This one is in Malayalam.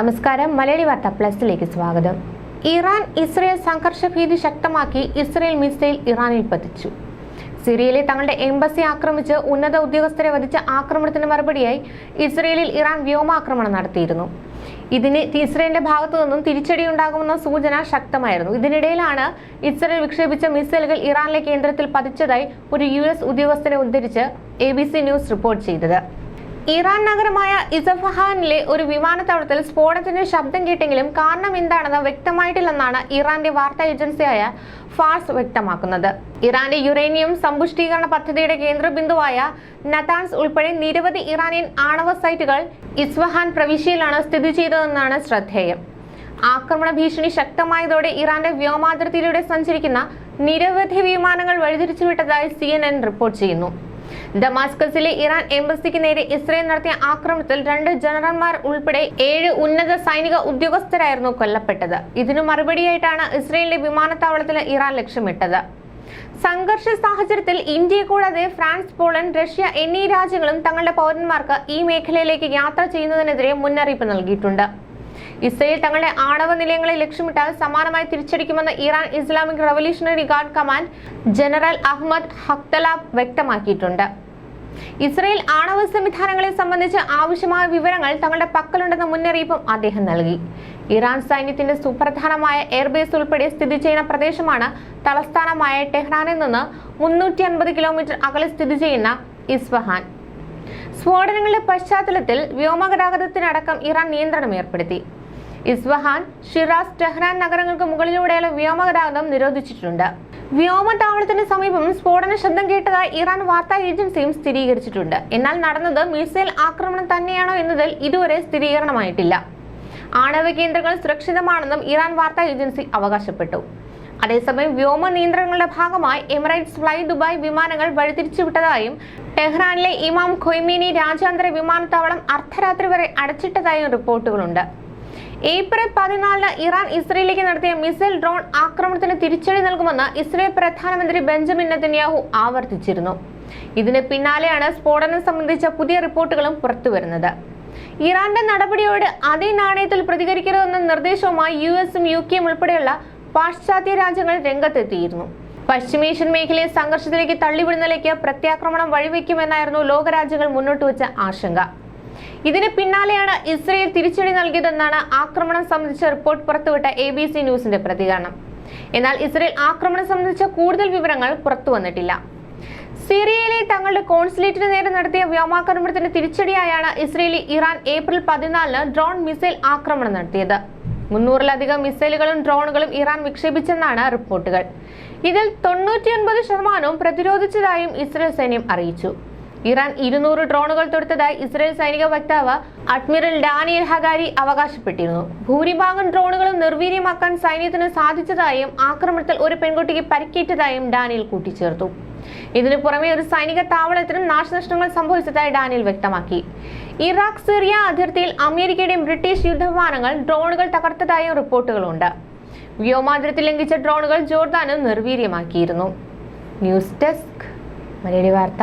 നമസ്കാരം. മലയാളി വാർത്ത പ്ലസിലേക്ക് സ്വാഗതം. ഇറാൻ ഇസ്രയേൽ സംഘർഷ ഭീതി ശക്തമാക്കി ഇസ്രയേൽ മിസൈൽ ഇറാനിൽ പതിച്ചു. സിറിയയിലെ തങ്ങളുടെ എംബസി ആക്രമിച്ച് ഉന്നത ഉദ്യോഗസ്ഥരെ വധിച്ച ആക്രമണത്തിന് മറുപടിയായി ഇസ്രയേലിൽ ഇറാൻ വ്യോമാക്രമണം നടത്തിയിരുന്നു. ഇതിന് ഇസ്രയേലിന്റെ ഭാഗത്തു നിന്നും തിരിച്ചടിയുണ്ടാകുമെന്ന സൂചന ശക്തമായിരുന്നു. ഇതിനിടയിലാണ് ഇസ്രയേൽ വിക്ഷേപിച്ച മിസൈലുകൾ ഇറാനിലെ കേന്ദ്രത്തിൽ പതിച്ചതായി ഒരു യു എസ് ഉദ്യോഗസ്ഥരെ ഉദ്ധരിച്ച് എ ന്യൂസ് റിപ്പോർട്ട് ചെയ്തത്. ഇറാൻ നഗരമായ ഇസഫഹാനിലെ ഒരു വിമാനത്താവളത്തിൽ സ്ഫോടനത്തിന്റെ ശബ്ദം കേട്ടെങ്കിലും കാരണം എന്താണെന്ന് വ്യക്തമായിട്ടില്ലെന്നാണ് ഇറാന്റെ വാർത്താ ഏജൻസിയായ ഫാർസ് വ്യക്തമാക്കുന്നത്. ഇറാന്റെ യുറേനിയം സമ്പുഷ്ടീകരണ പദ്ധതിയുടെ കേന്ദ്രബിന്ദുവായ നതാൻസ് ഉൾപ്പെടെ നിരവധി ഇറാനിയൻ ആണവ സൈറ്റുകൾ ഇസ്ഫഹാൻ പ്രവിശ്യയിലാണ് സ്ഥിതി ചെയ്തതെന്നാണ് ശ്രദ്ധേയം. ആക്രമണ ഭീഷണി ശക്തമായതോടെ ഇറാന്റെ വ്യോമാതിർത്തിയിലൂടെ സഞ്ചരിക്കുന്ന നിരവധി വിമാനങ്ങൾ വഴിതിരിച്ചുവിട്ടതായി സി റിപ്പോർട്ട് ചെയ്യുന്നു. ഡമാസ്കസിലെ ഇറാൻ എംബസിക്ക് നേരെ ഇസ്രയേൽ നടത്തിയ ആക്രമണത്തിൽ രണ്ട് ജനറൽമാർ ഉൾപ്പെടെ ഏഴ് ഉന്നത സൈനിക ഉദ്യോഗസ്ഥരായിരുന്നു കൊല്ലപ്പെട്ടത്. ഇതിനു മറുപടിയായിട്ടാണ് ഇസ്രയേലിന്റെ വിമാനത്താവളത്തിൽ ഇറാൻ ലക്ഷ്യമിട്ടത്. സംഘർഷ സാഹചര്യത്തിൽ ഇന്ത്യയെ കൂടാതെ ഫ്രാൻസ് പോളണ്ട് റഷ്യ എന്നീ രാജ്യങ്ങളും തങ്ങളുടെ പൗരന്മാർക്ക് ഈ മേഖലയിലേക്ക് യാത്ര ചെയ്യുന്നതിനെതിരെ മുന്നറിയിപ്പ് നൽകിയിട്ടുണ്ട്. ഇസ്രയേൽ തങ്ങളുടെ ആണവ നിലയങ്ങളെ ലക്ഷ്യമിട്ടാൽ സമാനമായി തിരിച്ചടിക്കുമെന്ന് Iran Islamic revolutionary guard command general Ahmad ഹക്തലാബ് വ്യക്തമാക്കിയിട്ടുണ്ട്. ഇസ്രയേൽ ആണവ സംവിധാനങ്ങളെ സംബന്ധിച്ച് ആവശ്യമായ വിവരങ്ങൾ തങ്ങളുടെ പക്കലുണ്ടെന്ന മുന്നറിയിപ്പും അദ്ദേഹം നൽകി. ഇറാൻ സൈന്യത്തിന്റെ സുപ്രധാനമായ എയർബേസ് ഉൾപ്പെടെ സ്ഥിതി ചെയ്യുന്ന പ്രദേശമാണ് തലസ്ഥാനമായ ടെഹ്റാനിൽ നിന്ന് മുന്നൂറ്റി അൻപത് കിലോമീറ്റർ അകലെ സ്ഥിതി ചെയ്യുന്ന ഇസ്ഫഹാൻ. സ്ഫോടനങ്ങളുടെ പശ്ചാത്തലത്തിൽ വ്യോമഗതാഗതത്തിനടക്കം ഇറാൻ നിയന്ത്രണം ഏർപ്പെടുത്തി. ഇസ്ഫഹാൻ ഷിറാസ് ടെഹ്റാൻ നഗരങ്ങൾക്ക് മുകളിലൂടെയുള്ള വ്യോമഗതാഗതം നിരോധിച്ചിട്ടുണ്ട്. വ്യോമതാവളത്തിന് സമീപം സ്ഫോടന ശബ്ദം കേട്ടതായി ഇറാൻ വാർത്താ ഏജൻസിയും സ്ഥിരീകരിച്ചിട്ടുണ്ട്. എന്നാൽ നടന്നത് മിസൈൽ ആക്രമണം തന്നെയാണോ എന്നതിൽ ഇതുവരെ സ്ഥിരീകരണമായിട്ടില്ല. ആണവ കേന്ദ്രങ്ങൾ സുരക്ഷിതമാണെന്നും ഇറാൻ വാർത്താ ഏജൻസി അവകാശപ്പെട്ടു. അതേസമയം വ്യോമ നിയന്ത്രണങ്ങളുടെ ഭാഗമായി എമിറേറ്റ്സ് ഫ്ലൈ ദുബായ് വിമാനങ്ങൾ വഴിതിരിച്ചുവിട്ടതായും ടെഹ്റാനിലെ ഇമാം ഖൊയ്മീനി രാജ്യാന്തര വിമാനത്താവളം അർദ്ധരാത്രി വരെ അടച്ചിട്ടതായും റിപ്പോർട്ടുകളുണ്ട്. ഏപ്രിൽ പതിനാലിന് ഇറാൻ ഇസ്രയേലിലേക്ക് നടത്തിയ മിസൈൽ ഡ്രോൺ ആക്രമണത്തിന് തിരിച്ചടി നൽകുമെന്ന് ഇസ്രയേൽ പ്രധാനമന്ത്രി ബെഞ്ചമിൻ നെതന്യാഹു ആവർത്തിച്ചിരുന്നു. ഇതിന് പിന്നാലെയാണ് സ്ഫോടനം സംബന്ധിച്ച പുതിയ റിപ്പോർട്ടുകളും പുറത്തുവരുന്നത്. ഇറാന്റെ നടപടിയോട് അതേ നാണയത്തിൽ പ്രതികരിക്കരുതെന്ന നിർദ്ദേശവുമായി യു എസും യു കെയും ഉൾപ്പെടെയുള്ള പാശ്ചാത്യ രാജ്യങ്ങൾ രംഗത്തെത്തിയിരുന്നു. പശ്ചിമേഷ്യൻ മേഖലയെ സംഘർഷത്തിലേക്ക് തള്ളിവിടുന്നതിലേക്ക് പ്രത്യാക്രമണം വഴിവെക്കുമെന്നായിരുന്നു ലോകരാജ്യങ്ങൾ മുന്നോട്ട് വെച്ച ആശങ്ക. ഇതിന് പിന്നാലെയാണ് ഇസ്രയേൽ തിരിച്ചടി നൽകിയതെന്നാണ് ആക്രമണം സംബന്ധിച്ച റിപ്പോർട്ട് പുറത്തുവിട്ട എ ബി സി ന്യൂസിന്റെ പ്രതികരണം. എന്നാൽ ഇസ്രയേൽ ആക്രമണം സംബന്ധിച്ച കൂടുതൽ വിവരങ്ങൾ പുറത്തു വന്നിട്ടില്ല. സിറിയയിലെ തങ്ങളുടെ കോൺസുലേറ്റിന് നേരെ നടത്തിയ വ്യോമാക്രമണത്തിന്റെ തിരിച്ചടിയായാണ് ഇസ്രയേലി ഇറാൻ ഏപ്രിൽ പതിനാലിന് ഡ്രോൺ മിസൈൽ ആക്രമണം നടത്തിയത്. മുന്നൂറിലധികം മിസൈലുകളും ഡ്രോണുകളും ഇറാൻ വിക്ഷേപിച്ചെന്നാണ് റിപ്പോർട്ടുകൾ. ഇതിൽ തൊണ്ണൂറ്റിയൊൻപത് ശതമാനവും പ്രതിരോധിച്ചതായും ഇസ്രയേൽ സൈന്യം അറിയിച്ചു. ഇറാൻ ഇരുന്നൂറ് ഡ്രോണുകൾ തൊടുത്തതായി ഇസ്രായേൽ സൈനിക വക്താവ് അഡ്മിറൽ ഡാനിയൽ ഹഗാരി അവകാശപ്പെട്ടിരുന്നു. ഭൂരിഭാഗം ഡ്രോണുകളും നിർവീര്യമാക്കാൻ സൈന്യത്തിന് സാധിച്ചതായും ആക്രമണത്തിൽ ഒരു പെൺകുട്ടിക്ക് പരിക്കേറ്റതായും ഡാനിയൽ കൂട്ടിച്ചേർത്തു. ഇതിനു പുറമെ ഒരു സൈനിക താവളത്തിനും നാശനഷ്ടങ്ങൾ സംഭവിച്ചതായി ഡാനിയൽ വ്യക്തമാക്കി. ഇറാഖ് സിറിയ അതിർത്തിയിൽ അമേരിക്കയുടെയും ബ്രിട്ടീഷ് യുദ്ധവിമാനങ്ങൾ ഡ്രോണുകൾ തകർത്തതായും റിപ്പോർട്ടുകളുണ്ട്. വ്യോമാതിർത്തി ലംഘിച്ച ഡ്രോണുകൾ ജോർദാനും നിർവീര്യമാക്കിയിരുന്നു. News desk Malayali Warta.